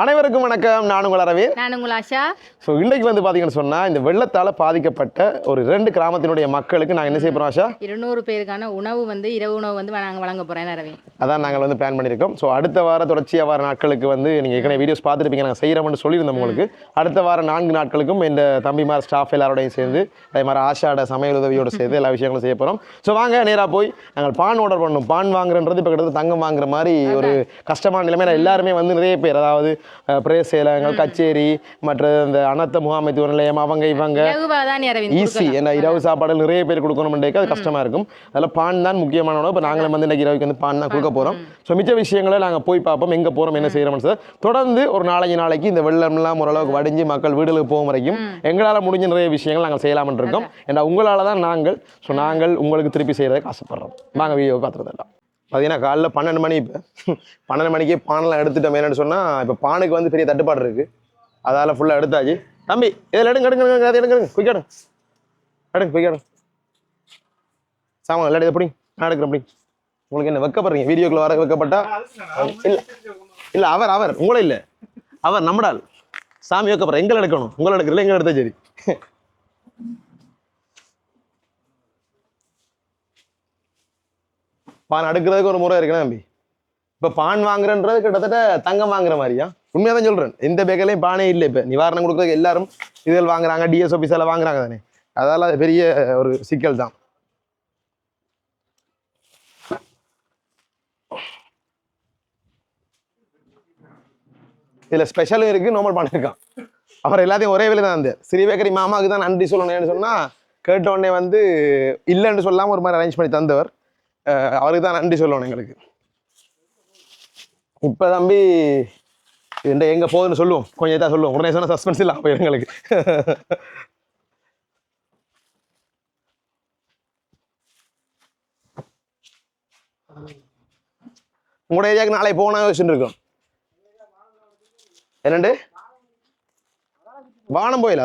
அனைவருக்கும் வணக்கம். நான் உங்கள் அரவிந்த். நான் உங்கள் ஆஷா. ஸோ இன்றைக்கு வந்து பார்த்தீங்கன்னு சொன்னால் இந்த வெள்ளத்தால் பாதிக்கப்பட்ட ஒரு ரெண்டு கிராமத்தினுடைய மக்களுக்கு நாங்கள் என்ன செய்ய போகிறோம் ஆஷா? இருநூறு பேருக்கான உணவு வந்து இரவு உணவு வந்து நாங்கள் வழங்க போகிறேன் அரவிந்த்? அதான் நாங்கள் வந்து பிளான் பண்ணியிருக்கோம். ஸோ அடுத்த வார தொடர்ச்சியாக வார நாட்களுக்கு வந்து நீங்கள் ஏற்கனவே வீடியோஸ் பார்த்துருப்பீங்க நாங்கள் செய்கிறோம்னு சொல்லியிருந்தோம் உங்களுக்கு. அடுத்த வார நான்கு நாட்களுக்கும் இந்த தம்பிமார் ஸ்டாஃப் எல்லாரோடையும் சேர்ந்து அதே மாதிரி ஆஷாட சமையல் உதவியோடு சேர்ந்து எல்லா விஷயங்களும் செய்ய போகிறோம் ஸோ வாங்க நேராக போய் நாங்கள் பான் ஆர்டர் பண்ணணும். பான் வாங்குறன்றது இப்போ கிட்டத்தட்ட தங்கம் வாங்குற மாதிரி ஒரு கஷ்டமான நிலைமையில எல்லாருமே வந்து நிறைய பேர் அதாவது அஹ், பிரேஸ் சேலங்கள் கச்சேரி மற்ற இந்த அனர்த்த முகாமைத்துவ நிலையம் அவங்க இவங்க. ஈஸி ஏன்னா இரவு சாப்பாடு நிறைய பேர் கொடுக்கணும்ன்றதுக்கு அது கஷ்டமா இருக்கும். அதில் பான் தான் முக்கியமான உணவு. இப்போ நாங்களும் வந்து இன்னைக்கு இரவுக்கு வந்து பான் தான் கொடுக்க போகிறோம் ஸோ மிச்ச விஷயங்களை நாங்கள் போய் பார்ப்போம். எங்கே போகிறோம் என்ன செய்கிறோம்னு சார் தொடர்ந்து ஒரு நாலஞ்சு நாளைக்கு இந்த வெள்ளம்லாம் ஓரளவுக்கு வடிஞ்சு மக்கள் வீடுகளுக்கு போகும் வரைக்கும் எங்களால் முடிஞ்ச நிறைய விஷயங்கள் நாங்கள் செய்யலாம்னு இருக்கோம். ஏன்னா உங்களால் தான் நாங்கள் ஸோ நாங்கள் உங்களுக்கு திருப்பி செய்கிறதுக்கு ஆசைப்படுறோம். வாங்க வீடியோ பார்த்துருந்தோம் பார்த்தீங்கன்னா காலைல பன்னெண்டு மணி இப்போ. பன்னெண்டு மணிக்கே பானெலாம் எடுத்துட்டோம் என்னென்னு சொன்னால் இப்போ பானுக்கு வந்து பெரிய தட்டுப்பாடு இருக்குது அதால் ஃபுல்லாக எடுத்தாச்சு. தம்பி இதில் எடுங்க எடுங்க எடுங்க அதை எடுங்க குயிக் எடுங்க. எடுங்க குயிக் எடுங்க. சாமான் இல்லாட்டி எப்படி நான் எடுக்கிறேன் அப்படி உங்களுக்கு என்ன வைக்கப்படுறீங்க? வீடியோக்குள்ள வர வைக்கப்பட்டா? இல்லை இல்லை அவர் அவர். உங்களே இல்லை. அவர் நம்மடால் சாமி வைக்கப்படுற எங்களை எடுக்கணும். உங்களை எடுக்கிறல எங்களை எடுத்தா சரி. பான் அடுக்கிறதுக்கு ஒரு முறை இருக்குண்ணா தம்பி. இப்போ பான் வாங்குறன்றது கிட்டத்தட்ட தங்கம் வாங்குற மாதிரியா? உண்மையாக தான் சொல்கிறேன் எந்த பேக்கலையும் பானே இல்லை இப்போ. நிவாரணம் கொடுக்குறதுக்கு எல்லாரும் இதில் வாங்குறாங்க டிஎஸ் ஆஃபீஸில் வாங்குறாங்க தானே. அதால் அது பெரிய ஒரு சிக்கல் தான். இதில் ஸ்பெஷலும் இருக்குது நார்மல் பான் இருக்கான் அவர் எல்லாத்தையும் ஒரே வேலை தான் இருந்தார். ஸ்ரீ பேக்கரி மாமாவுக்கு தான் நன்றி சொல்லணும்னு சொன்னால் கேட்ட உடனே வந்து இல்லைன்னு சொல்லாமல் ஒரு மாதிரி அரேஞ்ச் பண்ணி தந்தவர். அவருக்கு தான் நன்றி சொல்லணும் எங்களுக்கு. இப்போ தம்பி இந்த எங்கே போகுதுன்னு சொல்லுவோம். கொஞ்சம் இதாக சொல்லுவோம். உடனே சொன்னால் சஸ்பென்ஸ் இல்லாம போயிடும் எங்களுக்கு. உங்களோட ஏரியாவுக்கு நாளை போனா யோசிச்சுட்டு இருக்கோம். என்னண்டு? வானம் போயில?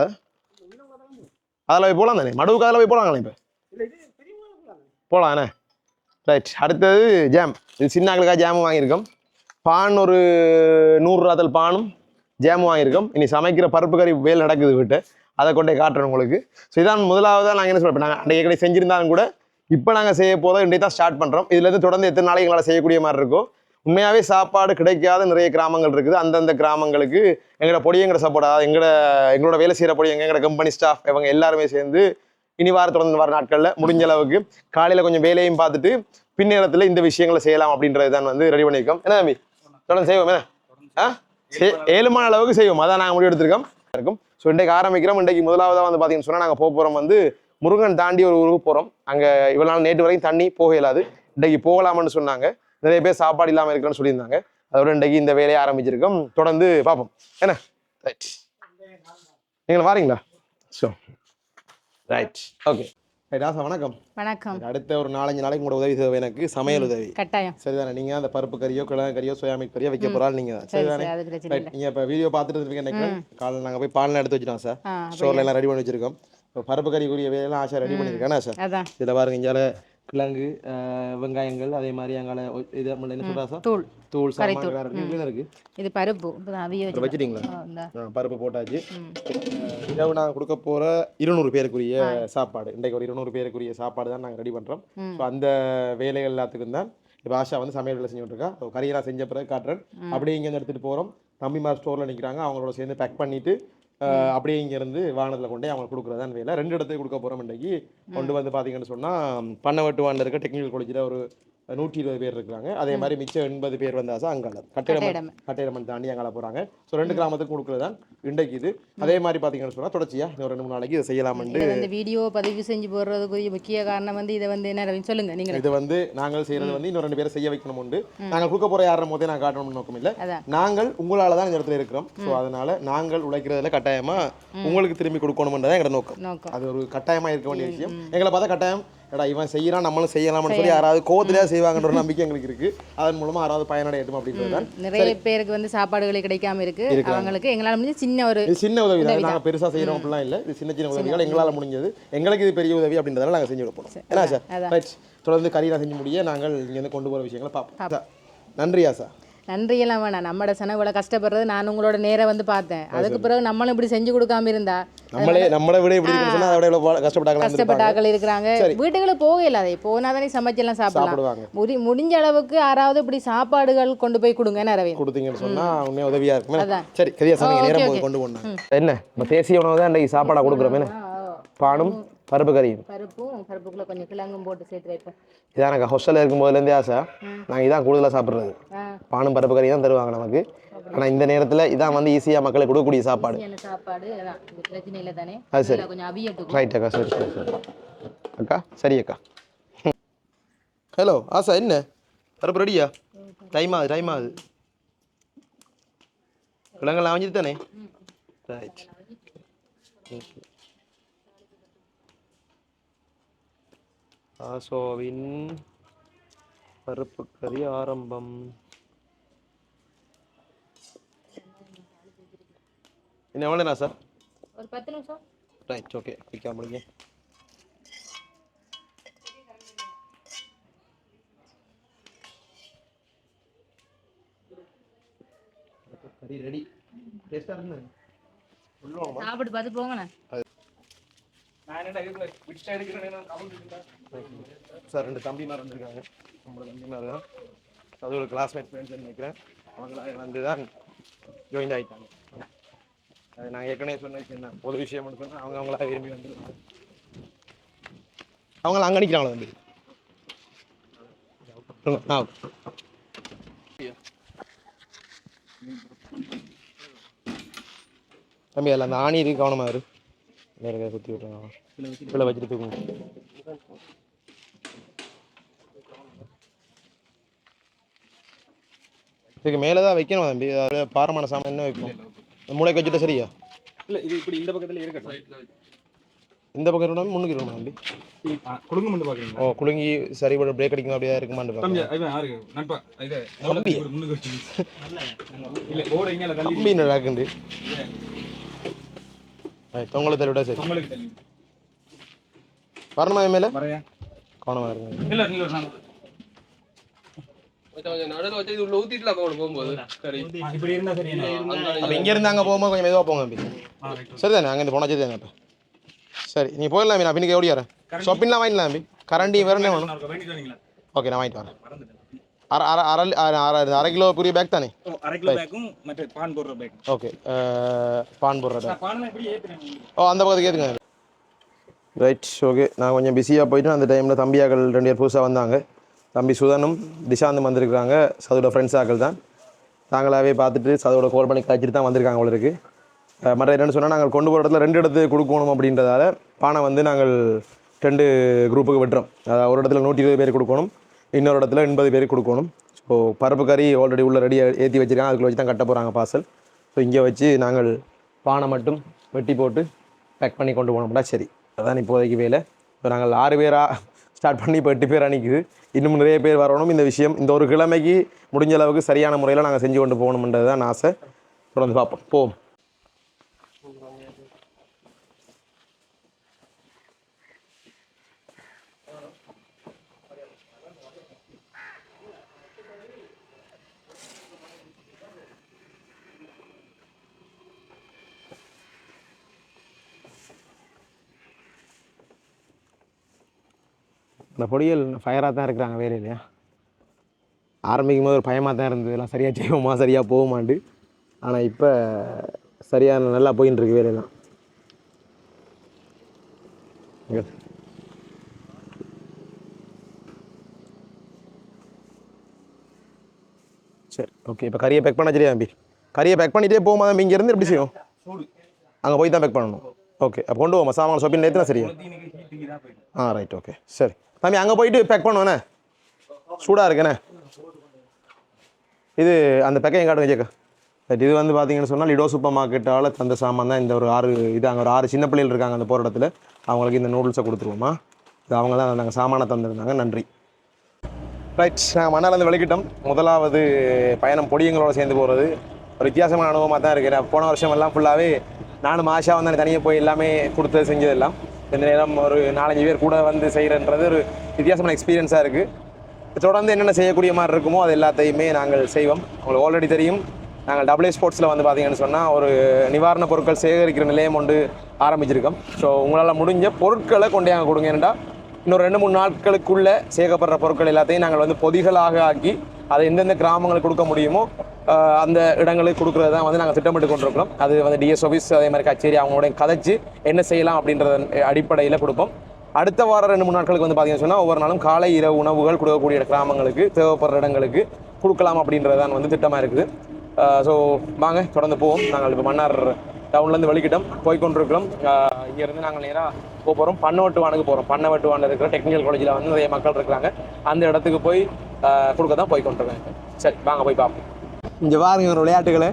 அதில் போய் போகலாம் தானே? மடுவுக்கு அதில் போய் போகலாங்களே இப்போ? போகலாம் என்ன ரைட் அடுத்தது ஜாம் இது சின்னாக்களுக்காக ஜாம் வாங்கியிருக்கோம். பான் ஒரு நூறு ராத்தல் பானும் ஜாம் வாங்கியிருக்கோம். இனி சமைக்கிற பருப்பு கறி வேல் நடக்குது விட்டு. அதை கொண்டே காட்டுறேன் உங்களுக்கு. ஸோ இதான் முதலாவதாக நாங்கள் என்ன சொல்கிறோம் நாங்கள் அன்றைய கடை செஞ்சுருந்தாலும் கூட இப்போ நாங்கள் செய்ய போதும் இன்றைய தான் ஸ்டார்ட் பண்ணுறோம் இதுலேருந்து தொடர்ந்து எத்தனை நாளைக்கு எங்களால் செய்யக்கூடிய மாதிரி இருக்கும் உண்மையாகவே சாப்பாடு கிடைக்காத நிறைய கிராமங்கள் இருக்குது. அந்தந்த கிராமங்களுக்கு எங்களோட பொடியங்கிற சப்போர்ட் அதாவது எங்களோட எங்களோட வேலை செய்கிற பொடியங்க எங்களோட கம்பெனி ஸ்டாஃப் இவங்க எல்லாருமே சேர்ந்து இனி வார தொடர்ந்து வர நாட்களில் முடிஞ்ச அளவுக்கு காலையில் கொஞ்சம் வேலையும் பார்த்துட்டு பின்னேரத்தில் இந்த விஷயங்களை செய்யலாம் அப்படின்றது தான் வந்து ரெடி பண்ணியிருக்கோம். என்ன தம்பி? தொடர்ந்து செய்வோம். என்ன? ஆ? செய்- ஏழுமான அளவுக்கு செய்வோம். அதான் நாங்கள் முடிவெடுத்திருக்கோம் இருக்கும். ஸோ இன்றைக்கு ஆரம்பிக்கிறோம். இன்றைக்கு முதலாவதாக வந்து பார்த்தீங்கன்னு சொன்னால் நாங்கள் போக போகிறோம் வந்து முருகன் தாண்டி ஒரு ஊருக்கு போகிறோம் அங்கே இவ்வளோ நாள் நேற்று வரைக்கும் தண்ணி போக இயலாது இன்றைக்கு போகலாம்னு சொன்னாங்க. நிறைய பேர் சாப்பாடு இல்லாமல் இருக்கணும்னு சொல்லியிருந்தாங்க. அதோட இன்றைக்கு இந்த வேலையை ஆரம்பிச்சிருக்கோம். தொடர்ந்து பார்ப்போம். என்ன? ரைட் நீங்கள் வாரீங்களா? ஸோ ரைட் ஓகே ரைட் ஆசா வணக்கம். வணக்கம். அடுத்த ஒரு நாலஞ்சு நாளைக்கு உங்களோட உதவி தேவை. எனக்கு சமையல் உதவி. கட்டாயம். சரிதானே? நீங்க அந்த பருப்பு கறியோ கிழங்கு கறியோ சோயா மீட் கறியோ வைக்க போறாள் நீங்க தான். சரி சரிதானே? நீங்க இப்ப வீடியோ பார்த்துட்டு இருப்பீங்க நினைக்கிறேன் காலைல நாங்க போய் பால்லாம் எடுத்து வச்சிட்டோம் சார் ஸ்டோர்ல எல்லாம் ரெடி பண்ணி வச்சிருக்கோம். இப்போ பருப்பு கறிக்குரிய வேலையெல்லாம் ஆசை ரெடி பண்ணியிருக்கேன் சார் இதில் பாருங்க இங்கால கிழங்கு வெங்காயங்கள் அதே மாதிரி அங்கால இது என்ன சொல்றா சார் தூள். தூள் வேற இருக்கு. இருக்கு. இது பருப்பு. அவிய வச்சிட்டீங்களா? பருப்பு போட்டாச்சு. இரவு நாங்கள் கொடுக்க போற இருநூறு பேருக்குரிய சாப்பாடு. இன்றைக்கு ஒரு இருநூறு பேருக்குரிய சாப்பாடு தான் நாங்கள் ரெடி பண்றோம். ஸோ அந்த வேலைகள் எல்லாத்துக்கும் தான் இப்போ ஆஷா வந்து சமையல் வேலை செஞ்சுட்டு இருக்கா. So, கறியெல்லாம் செஞ்ச பிறகு காட்டுறேன். அப்படியே இங்கே எடுத்துட்டு போறோம். தம்பிமார் ஸ்டோர்ல நிற்கிறாங்க அவங்களோட சேர்ந்து பேக் பண்ணிட்டு அப்படியே இங்க இருந்து வாகனத்துல கொண்டு அவங்களுக்கு கொடுக்குறது தான் வேலை. ரெண்டு இடத்துக்கு கொடுக்க போறோம் இன்றைக்கு. கொண்டு வந்து பார்த்தீங்கன்னு சொன்னா பண்ண வெட்டுவாண்டில் இருக்க டெக்னிக்கல் காலேஜில் ஒரு நூற்றி இருபது பேர் இருக்கிறாங்க. அதே மாதிரி மிச்சம் எண்பது பேர் வந்தாசா அங்கால கட்டிடம் கட்டிடம். கட்டையரமன் தாண்டி அங்கால போறாங்க ஸோ ரெண்டு கிராமத்துக்கு கொடுக்குறது தான் இன்றைக்கு இது. அதே மாதிரி பார்த்தீங்கன்னு சொன்னா தொடர்ச்சியா இன்னும் ரெண்டு மூணு நாளைக்கு இதை செய்யலாம்னு இதை வந்து வீடியோ பதிவு செஞ்சு போடுறதுக்குரிய முக்கிய காரணம் வந்து இதை வந்து என்ன சொல்லுங்க நீங்க இது வந்து நாங்கள் செய்யறது வந்து இன்னும் ரெண்டு பேரை செய்ய வைக்கணும் உண்டு நாங்கள் கொடுக்க போற யாரும் போதே நான் காட்டணும்னு நோக்கம் இல்லை. நாங்கள் உங்களால தான் இந்த இடத்துல இருக்கிறோம். ஸோ அதனால நாங்கள் உழைக்கிறதுல கட்டாயமா உங்களுக்கு திரும்பி கொடுக்கணும்ன்றதான் எங்களோட நோக்கம். நோக்கம். அது ஒரு கட்டாயமா இருக்க வேண்டிய விஷயம். எங்களை பார்த்தா கட்டாயம் எடா இவன் செய்யறான் நம்மளும் செய்யலாம்னு சொல்லி யாராவது கோவத்திலேயே செய்வாங்கன்ற நம்பிக்கை எங்களுக்கு இருக்கு. அதன் மூலமா யாராவது பயனடையட்டும் அப்படின்றது தான் நிறைய பேருக்கு வந்து சாப்பாடுகள் கிடைக்காம இருக்கு. அவங்களுக்கு எங்களால முடிஞ்ச சின்ன ஒரு சின்ன உதவி தான். நாங்கள் பெருசா செய்யறோம் அப்படிலாம் இல்லை. இது சின்ன சின்ன உதவிகள். எங்களால முடிஞ்சது. எங்களுக்கு இது பெரிய உதவி அப்படின்றதால நாங்கள் செஞ்சு கொடுப்போம் என்ன சார்? தொடர்ந்து கறியெல்லாம் செஞ்சு முடிய நாங்கள் இங்கேருந்து கொண்டு போகிற விஷயங்களை பார்ப்போம் நன்றி ஆசா நன்றி எல்லாம் வேணாம். நம்மட இவ்வளோ கஷ்டப்படுறது நான் உங்களோட நேரா வந்து பார்த்தேன். அதுக்கு பிறகு நம்மளும் இப்படி செஞ்சு கொடுக்காம இருந்தா நம்மளே நம்மளை விட இப்படி இருக்குன்னு சொன்னா அதை விட எவ்வளவு கஷ்டப்பட்டாங்களா கஷ்டப்பட்ட ஆட்கள் இருக்கிறாங்க. வீட்டுகளுக்கு போகல அதை. போனா தானே சமைச்செல்லாம் சாப்பிடலாம். சாப்பிடுவாங்க. முடி முடிஞ்ச அளவுக்கு யாராவது இப்படி சாப்பாடுகள் கொண்டு போய் கொடுங்க நிறைய கொடுத்தீங்கன்னு சொன்னா உண்மையா உதவியா இருக்கும். சரி கரியா சமைக்க ஓ, நேரம் கொண்டு போனாங்க என்ன? நம்ம தேசிய உணவு தான் இன்னைக்கு சாப்பாடா கொடுக்குறோமே. பானும்? பருப்பு கறியும் பருப்பும் பருப்புக்குள்ள கொஞ்சம் கிழங்கும் போட்டு சேர்த்து வைப்பேன் இதான் எனக்கு ஹாஸ்டலில் இருக்கும் போதுலேருந்தே ஆசை. நாங்கள் இதான் கூடுதலாக சாப்பிட்றது. பானும் பருப்பு கறி தான் தருவாங்க நமக்கு. ஆனால் இந்த நேரத்தில் இதான் வந்து ஈஸியாக மக்களுக்கு கொடுக்கக்கூடிய சாப்பாடு. சாப்பாடு பிரச்சனை இல்லை தானே. அது சரி. கொஞ்சம் அவியட்டுக்கும் ரைட் அக்கா சரி சரி சரி. அக்கா சரி அக்கா. ஹலோ ஆசா என்ன? பருப்பு ரெடியா? டைம் ஆகுது டைம் ஆகுது. விலங்கெல்லாம் அமைஞ்சது தானே? ரைட் ஆசோவின் பருப்பு கறி ஆரம்பம். இன்னும் எவ்வளோண்ணா சார்? ஒரு பத்து நிமிஷம். ரைட் ஓகே குயிக்காக முடிங்க. கறி ரெடி டேஸ்டாக இருந்தது. சாப்பிட்டு பார்த்து போங்கண்ணே. சார் ரெண்டு தம்பி மாதிரி வந்திருக்காங்க நம்மளோட தம்பி மாதிரி தான். அது ஒரு கிளாஸ்மேட் ஃப்ரெண்ட்ஸ் நினைக்கிறேன். அவங்களாம் வந்து தான் ஜாயின் ஆகிட்டாங்க அது நான் ஏற்கனவே சொன்ன விஷயம் பொது விஷயம் மட்டும் சொன்னா அவங்க அவங்களா விரும்பி வந்துருக்காங்க அவங்கள அங்கே நிற்கிறாங்களா தம்பி. ஆ தம்பி அதில் அந்த ஆணி இருக்கு கவனமாக இரு. வேறு எதாவது குத்தி விட்டுருங்க கீழே வச்சுட்டு தூக்குங்க இதுக்கு மேலே. தான் வைக்கணும் தம்பி. அது பாரமான சாமான் என்ன வைக்கணும் மூளைக்கு வச்சுட்டு சரியா? இல்ல இது இப்படி இந்த பக்கத்துல இருக்கட்டும். இந்த பக்கம் இருக்கணும் முன்னுக்கு இருக்கணும் தம்பி? ஆ, குடுங்க மட்டும் பாக்குறீங்களா? ஓ குலுங்கி சரி கூட பிரேக் அடிக்கும் அப்படியே இருக்குமான்னு யாருக்கு நண்பா இது. ஒரு முன்னுக்கு வச்சு. இல்ல ஓட இங்க தம்பி என்ன ராக்குண்டு தொங்கலை தள்ளி விட்டா சரி. உங்களுக்கு தள்ளி வரணுமா என் மேலே? வரையா கவனமாக இருங்க இல்ல இல்ல நான் நடுவில் வச்சு இது உள்ள ஊத்திட்டுலாம் அவங்களுக்கு போகும்போது. சரி. ஆ, இப்படி இருந்தா சரி அப்போ இங்கேருந்து அங்கே போகும்போது கொஞ்சம் மெதுவாக போங்க தம்பி. சரி தானே அங்கேருந்து போனால் சரி தானே இப்போ சரி நீ போயிடலாம் தம்பி. நான் பின்னுக்கு ஓடியாரேன் ஷாப்பிங்லாம் வாங்கிடலாம் தம்பி. கரண்டி வேறு என்ன வேணும். வேண்டிட்டு வரீங்களா ஓகே நான் வாங்கிட்டு வரேன். மறந்துட்டேன். அரை அரை அரை அரை அரை கிலோ பெரிய பேக் தானே? ஓ, அரை கிலோ பேக்கும் மற்ற பான் போடுற பேக் ஓகே பான் போடுற பேக் பான் எப்படி ஏத்துறேன் ஓ அந்த பக்கத்துக்கு ஏற்றுங்க ரைட் ஓகே நான் கொஞ்சம் பிஸியாக போயிட்டு அந்த டைமில் தம்பியாக்கள் ரெண்டு பேர் புதுசாக வந்தாங்க. தம்பி சுதனும் திஷாந்தும் வந்திருக்காங்க சதோட ஃப்ரெண்ட்ஸ் ஆக்கள் தான். நாங்களாவே பார்த்துட்டு சதோட கால் பண்ணி கழிச்சிட்டு தான் வந்திருக்காங்க உங்களுக்கு மற்ற என்னென்னு சொன்னால் நாங்கள் கொண்டு போகிற இடத்துல ரெண்டு இடத்து கொடுக்கணும் அப்படின்றதால பானை வந்து நாங்கள் ரெண்டு குரூப்புக்கு விட்டுறோம். அதாவது ஒரு இடத்துல நூற்றி இருபது பேர் கொடுக்கணும். இன்னொரு இடத்துல எண்பது பேர் கொடுக்கணும். ஸோ பருப்பு கறி ஆல்ரெடி உள்ள ரெடியாக ஏற்றி வச்சிருக்காங்க. அதுக்குள்ள வச்சு தான் கட்ட போகிறாங்க பார்சல் ஸோ இங்கே வச்சு நாங்கள் பானை மட்டும் வெட்டி போட்டு பேக் பண்ணி கொண்டு போனோம்னா சரி. அதான் இப்போதைக்கு வேலை. இப்போ நாங்கள் ஆறு பேராக ஸ்டார்ட் பண்ணி இப்போ எட்டு பேர் அணிக்குது. இன்னும் நிறைய பேர் வரணும். இந்த விஷயம் இந்த ஒரு கிழமைக்கு முடிஞ்ச அளவுக்கு சரியான முறையில் நாங்கள் செஞ்சு கொண்டு போகணுன்றது தான் ஆசை. தொடர்ந்து பார்ப்போம். போவோம். இந்த பொடிகள் ஃபயராக தான் இருக்கிறாங்க வேறு இல்லையா ஆரம்பிக்கும் போது ஒரு பயமாக தான் இருந்தது. எல்லாம் சரியாக செய்வோமா சரியாக போகுமாண்டு ஆனால் இப்போ சரியான நல்லா போயின்னு இருக்கு வேலையெல்லாம். சரி ஓகே இப்போ கறியை பேக் பண்ண சரியா தம்பி? கறியை பேக் பண்ணிட்டே போகுமா தம்பி? இங்கேருந்து எப்படி செய்யும்? அங்கே போய் தான் பேக் பண்ணணும். ஓகே அப்போ கொண்டு போமா சாமான ஷாப்பிங் நேற்று சரியா? ஆ ரைட் ஓகே சரி. தம்பி அங்கே போயிட்டு பேக் பண்ணுவேண்ணே சூடாக இருக்கேண்ணே இது அந்த பேக்கையும் காட்டுங்க ஜேக்கா பட் இது வந்து பார்த்தீங்கன்னு சொன்னால் லிடோ சூப்பர் மார்க்கெட்டால் தந்த சாமான் தான் இந்த ஒரு ஆறு இது அங்கே ஒரு ஆறு சின்ன பிள்ளைகள் இருக்காங்க அந்த போகிற இடத்துல. அவங்களுக்கு இந்த நூடுல்ஸை கொடுத்துருவோமா? இது அவங்க தான் நாங்கள் சாமானை தந்திருந்தாங்க. நன்றி. ரைட் நாங்கள் மணாலேருந்து விளக்கிட்டோம். முதலாவது பயணம் பொடியங்களோட சேர்ந்து போகிறது ஒரு வித்தியாசமான அனுபவமாக தான் இருக்குது நான் போன வருஷம் எல்லாம் ஃபுல்லாகவே நானும் ஆஷா வந்து தனியாக போய் எல்லாமே கொடுத்து செஞ்சதெல்லாம். இந்த நேரம் ஒரு நாலஞ்சு பேர் கூட வந்து செய்கிறன்றது ஒரு வித்தியாசமான எக்ஸ்பீரியன்ஸாக இருக்குது தொடர்ந்து என்னென்ன செய்யக்கூடிய மாதிரி இருக்குமோ அது எல்லாத்தையுமே நாங்கள் செய்வோம். உங்களுக்கு ஆல்ரெடி தெரியும். நாங்கள் டபுள் ஸ்போர்ட்ஸில் வந்து பார்த்தீங்கன்னு சொன்னால் ஒரு நிவாரணப் பொருட்கள் சேகரிக்கிற நிலையம் ஒன்று ஆரம்பிச்சிருக்கோம். ஸோ உங்களால் முடிஞ்ச பொருட்களை கொண்டு அங்கே கொடுங்க ஏன்டா இன்னொரு ரெண்டு மூணு நாட்களுக்குள்ளே சேகப்படுற பொருட்கள் எல்லாத்தையும் நாங்கள் வந்து பொதிகளாக ஆக்கி அதை எந்தெந்த கிராமங்களுக்கு கொடுக்க முடியுமோ அந்த இடங்களுக்கு கொடுக்குறது தான் வந்து நாங்கள் திட்டமிட்டு கொண்டிருக்கிறோம். அது வந்து டிஎஸ் ஆஃபீஸ் அதே மாதிரி கச்சேரி அவங்களோட கதைச்சு என்ன செய்யலாம் அப்படின்றத அடிப்படையில் கொடுப்போம். அடுத்த வாரம் ரெண்டு மூணு நாட்களுக்கு வந்து பார்த்தீங்கன்னு சொன்னால் ஒவ்வொரு நாளும் காலை இரவு உணவுகள் கொடுக்கக்கூடிய கிராமங்களுக்கு தேவைப்படுற இடங்களுக்கு கொடுக்கலாம் அப்படின்றது தான் வந்து திட்டமாக இருக்குது. ஸோ வாங்க தொடர்ந்து போவோம். நாங்கள் இப்போ மன்னார் டவுன்லேருந்து வெளிக்கிட்டோம். போய்கொண்டிருக்கிறோம் இங்கேருந்து நாங்கள் நேராக போக போகிறோம் பண்ணவட்டுவானுக்கு போகிறோம் பண்ணவட்டுவானில் இருக்கிற டெக்னிக்கல் காலேஜில் வந்து நிறைய மக்கள் இருக்கிறாங்க. அந்த இடத்துக்கு போய் கொடுக்க தான் போய்கொண்டிருக்கேன் சரி வாங்க போய் பார்ப்போம் இங்கே பாருங்க ஒரு விளையாட்டுகளை.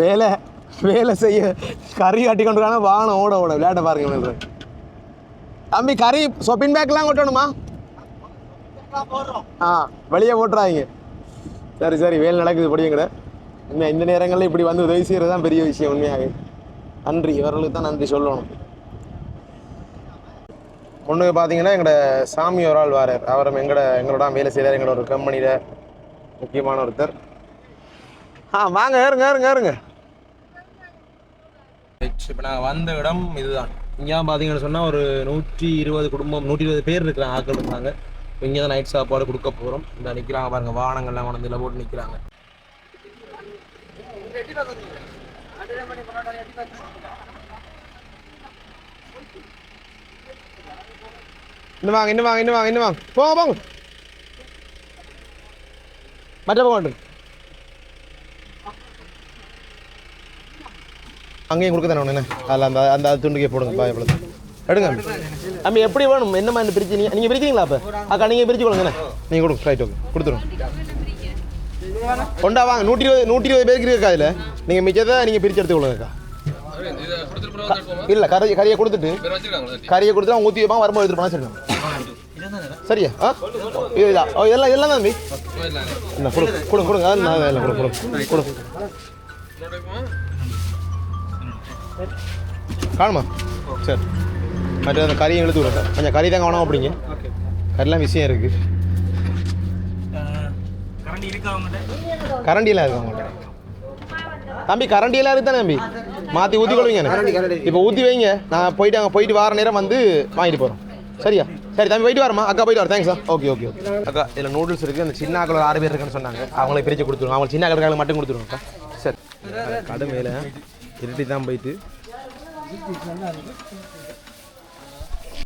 வேலை வேலை செய்ய கறி கட்டி கொண்டு வாகனம் ஓட ஓட விளையாட்டை பாருங்க தம்பி கறி சொப்பின் பேக்லாம் கொட்டணுமா? ஆ வெளியே போட்டுறாங்க சரி சரி வேலை நடக்குது படியுங்கட உண்மையா இந்த நேரங்களில் இப்படி வந்து உதவி செய்கிறது தான் பெரிய விஷயம் உண்மையாக நன்றி இவர்களுக்கு தான் நன்றி சொல்லணும். ஒன்று பார்த்தீங்கன்னா எங்களோட சாமி ஒரு ஆள் வாரார். அவரும் எங்களோட எங்களோட வேலை செய்கிறார் எங்களோட ஒரு கம்பெனியில் முக்கியமான ஒருத்தர். ஆ வாங்க ஏறுங்க ஏறுங்க ஏறுங்க. இப்போ நாங்கள் வந்த இடம் இதுதான். இங்கே பார்த்தீங்கன்னு சொன்னால் ஒரு நூற்றி இருபது குடும்பம் நூற்றி இருபது பேர் இருக்கிறாங்க ஆட்கள் இருந்தாங்க. இங்கே தான் நைட் சாப்பாடு கொடுக்க போகிறோம் இந்த நிற்கிறாங்க பாருங்க வாகனங்கள்லாம் கொண்டு வந்து இதில் போட்டு நிற்கிறாங்க இன்னும் வாங்க இன்னும் வாங்க இன்னும் வாங்க இன்னும் வாங்க. போங்க போங்க. மற்ற போங்க அங்கேயும் கொடுக்க தானே ஒன்று அதில் அந்த அந்த துண்டுக்கே போடுங்க எவ்வளோ எடுங்க. அம்பி எப்படி வேணும்? என்ன மாதிரி பிரிச்சு? நீங்கள் நீங்கள் பிரிக்கிறீங்களா அப்போ? அக்கா நீங்கள் பிரிச்சு கொடுங்கண்ணே நீங்கள் கொடுங்க ரைட் ஓகே கொடுத்துருவோம் கொண்டா வாங்க நூற்றி இருபது நூற்றி இருபது பேருக்கு இருக்கா அதில் நீங்கள் மிச்சத்தை நீங்கள் பிரித்து எடுத்துக்கொள்ளுங்க அக்கா. இதை கொடுத்துட்டு போனா வந்துருப்போமா? இல்லை கறி கறியை கொடுத்துட்டு. கறியை கொடுத்துட்டு அவங்க ஊற்றி வைப்பாங்க வரும்போது எடுத்துட்டு போனால் சரிங்க சரியா? ஆ? இதுதான் ஓ இதெல்லாம் இதெல்லாம் தான் தம்பி கொடுங்க கொடுங்க கொடுங்க. இல்லை கொடுங்க கொடுங்க கொடுங்க. காணுமா? சரி. மற்ற அந்த கறியை எடுத்து விடுங்க கொஞ்சம் கறி தான் காணும் அப்படிங்க கறிலாம் விஷயம் இருக்குது கரண்டி இருக்கா கரண்டியெல்லாம் இருக்கு அவங்கள்ட்ட தம்பி கரண்டியெல்லாம் இருக்கு தானே தம்பி? மாற்றி ஊற்றி கொள்வீங்க இப்போ ஊற்றி வைங்க. நான் போயிட்டு அங்கே போயிட்டு வார நேரம் வந்து வாங்கிட்டு போகிறோம் சரியா? சரி தம்பி போயிட்டு வரமா அக்கா போயிட்டு வர. தேங்க்ஸ் ஓகே ஓகே ஓகே அக்கா இதில் நூடுல்ஸ் இருக்குது அந்த சின்ன ஆக்கள் ஆறு பேர் இருக்குன்னு சொன்னாங்க. அவங்களை பிரித்து கொடுத்துருவோம் அவங்க சின்ன ஆக்களுக்கு மட்டும் கொடுத்துருவோம் அக்கா. சரி. கடை திருட்டி தான் போயிட்டு.